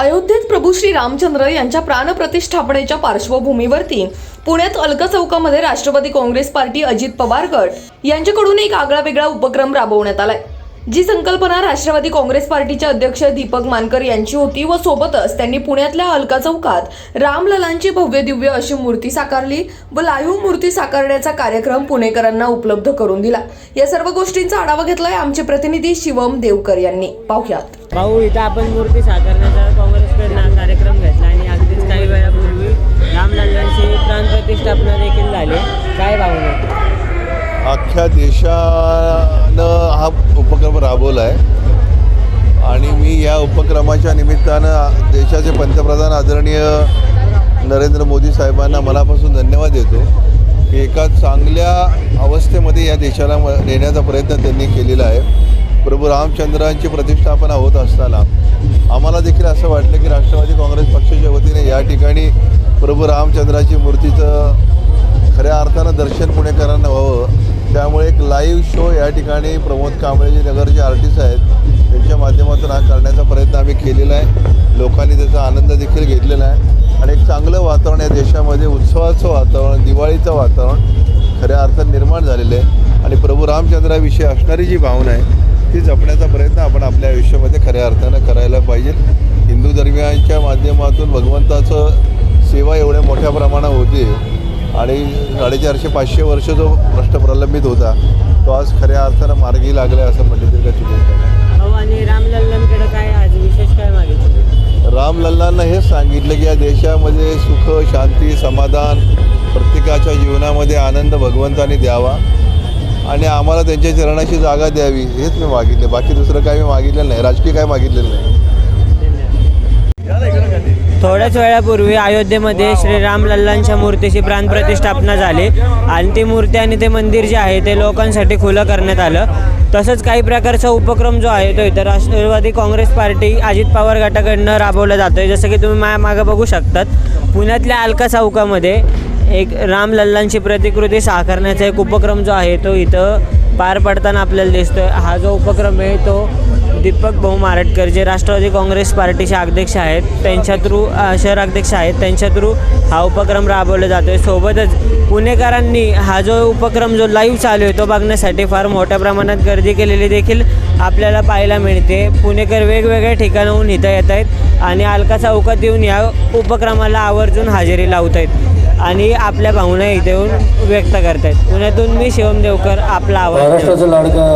अयोध्येत प्रभू श्री रामचंद्र यांच्या प्राणप्रतिष्ठापनेच्या पार्श्वभूमीवरती पुण्यात अलका चौकामध्ये राष्ट्रवादी काँग्रेस पार्टी अजित पवार गट यांच्याकडून एक आगळा वेगळा उपक्रम राबवण्यात आलाय. जी संकल्पना राष्ट्रवादी काँग्रेस पार्टीचे अध्यक्ष दीपक मानकर यांची होती व सोबतच त्यांनी पुण्यातल्या अलका चौकात रामललांची भव्य दिव्य अशी मूर्ती साकारली व लाईव्ह मूर्ती साकारण्याचा कार्यक्रम पुणेकरांना उपलब्ध करून दिला. या सर्व गोष्टींचा आढावा घेतलाय आमचे प्रतिनिधी शिवम देवकर यांनी. पाहुयात. भाऊ इथं आपण मूर्ती साकारण्याचा काँग्रेसकडनं कार्यक्रम घेतला आणि अगदीच काही वेळापूर्वी रामलल्लांची प्राणप्रतिष्ठापना देखील झाली. काय भावना? अख्ख्या देशानं हा उपक्रम राबवला आहे. आणि मी या उपक्रमाच्या निमित्तानं देशाचे पंतप्रधान आदरणीय नरेंद्र मोदी साहेबांना मनापासून धन्यवाद देतो की एका चांगल्या अवस्थेमध्ये या देशाला म- नेण्याचा प्रयत्न त्यांनी केलेला आहे. प्रभू रामचंद्रांची प्रतिष्ठापना होत असताना आम्हाला देखील असं वाटलं की राष्ट्रवादी काँग्रेस पक्षाच्या वतीने या ठिकाणी प्रभू रामचंद्राची मूर्तीचं खऱ्या अर्थानं दर्शन पुणेकरांना व्हावं त्यामुळे एक लाईव्ह शो या ठिकाणी प्रमोद कांबळे जे नगरचे आर्टिस्ट आहेत. त्यांच्या माध्यमातून हा करण्याचा प्रयत्न आम्ही केलेला आहे. लोकांनी त्याचा आनंद देखील घेतलेला आहे. आणि एक चांगलं वातावरण या देशामध्ये उत्सवाचं वातावरण दिवाळीचं वातावरण खऱ्या अर्थानं निर्माण झालेलं आहे. आणि प्रभू रामचंद्राविषयी असणारी जी भावना आहे ती जपण्याचा प्रयत्न आपण आपल्या आयुष्यामध्ये खऱ्या अर्थानं करायला पाहिजे. हिंदू धर्मियांच्या माध्यमातून भगवंताचं सेवा एवढ्या मोठ्या प्रमाणात होते. आणि साडेचारशे पाचशे वर्ष जो प्रश्न प्रलंबित होता तो आज खऱ्या अर्थानं मार्गी लागला असं म्हटलं तरी काय आणि रामलल्लांकडे काय आज विशेष काय मागितलं? रामलल्लांना हेच सांगितलं की या देशामध्ये सुख शांती समाधान प्रत्येकाच्या जीवनामध्ये आनंद भगवंताने द्यावा आणि आम्हाला त्यांच्या चरणाची जागा द्यावी हेच मी मागितले. बाकी दुसरं काही मी मागितलेलं नाही. राजकीय काय मागितलेलं नाही. थोड्याच वेळापूर्वी अयोध्येमध्ये श्री रामलल्लांच्या मूर्तीची प्राणप्रतिष्ठापना झाली. आणि ती मूर्ती आणि ते मंदिर जे आहे ते लोकांसाठी खुलं करण्यात आलं. तसंच काही प्रकारचा उपक्रम जो आहे तो इथं राष्ट्रवादी काँग्रेस पार्टी अजित पवार गटाकडनं राबवला जातो आहे जसं की तुम्ही माझ्या मागं बघू शकतात. पुण्यातल्या अलका चौकामध्ये एक रामलल्लांची प्रतिकृती साकारण्याचा एक उपक्रम जो आहे तो इथं पार पडताना आपल्याला दिसतो हा जो उपक्रम आहे तो दीपक भाऊ मारटकर जे राष्ट्रवादी काँग्रेस पार्टीचे अध्यक्ष आहेत त्यांच्या थ्रू शहर अध्यक्ष आहेत त्यांच्या थ्रू हा उपक्रम राबवला जातो आहे सोबतच पुणेकरांनी हा जो उपक्रम जो लाईव्ह चालू आहे तो बघण्यासाठी फार मोठ्या प्रमाणात गर्दी केलेली देखील आपल्याला पाहायला मिळते. पुणेकर वेगवेगळ्या ठिकाणाहून इथं येत आहेत आणि अलका चौकात येऊन या उपक्रमाला आवर्जून हजेरी लावत आहेत आणि आपल्या भावना इथे येऊन व्यक्त करतायत. पुण्यातून मी शिवम देवकर आपला आवाज महाराष्ट्राचा लाडका